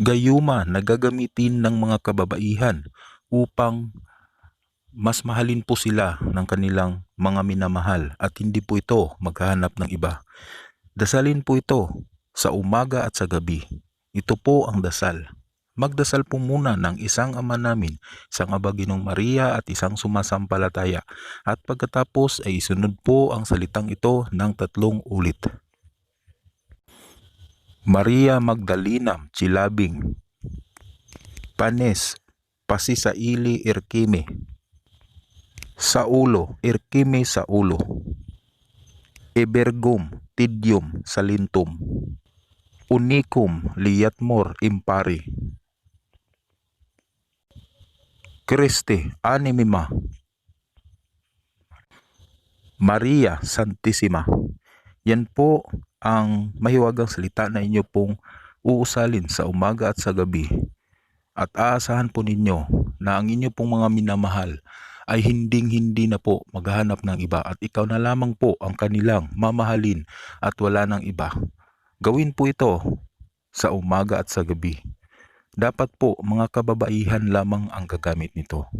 gayuma na gagamitin ng mga kababaihan upang mas mahalin po sila ng kanilang mga minamahal at hindi po ito maghahanap ng iba. Dasalin po ito sa umaga at sa gabi. Ito po ang dasal. Magdasal po muna ng isang ama namin, isang abaginong Maria at isang sumasampalataya. At pagkatapos ay isunod po ang salitang ito ng tatlong ulit. Maria Magdalena, Chilabing, Panes, Pasisaili, Irkime, sa ulo, Irkime sa ulo, Ebergum, Tidyum, Salintum, Unicum, Liatmor, Impari, Christe, Animima, Maria Santissima. Yan po ang mahiwagang salita na inyo pong uusalin sa umaga at sa gabi. At aasahan po ninyo na ang inyo pong mga minamahal ay hinding-hindi na po maghahanap ng iba at ikaw na lamang po ang kanilang mamahalin at wala ng iba. Gawin po ito sa umaga at sa gabi. Dapat po mga kababaihan lamang ang gagamit nito.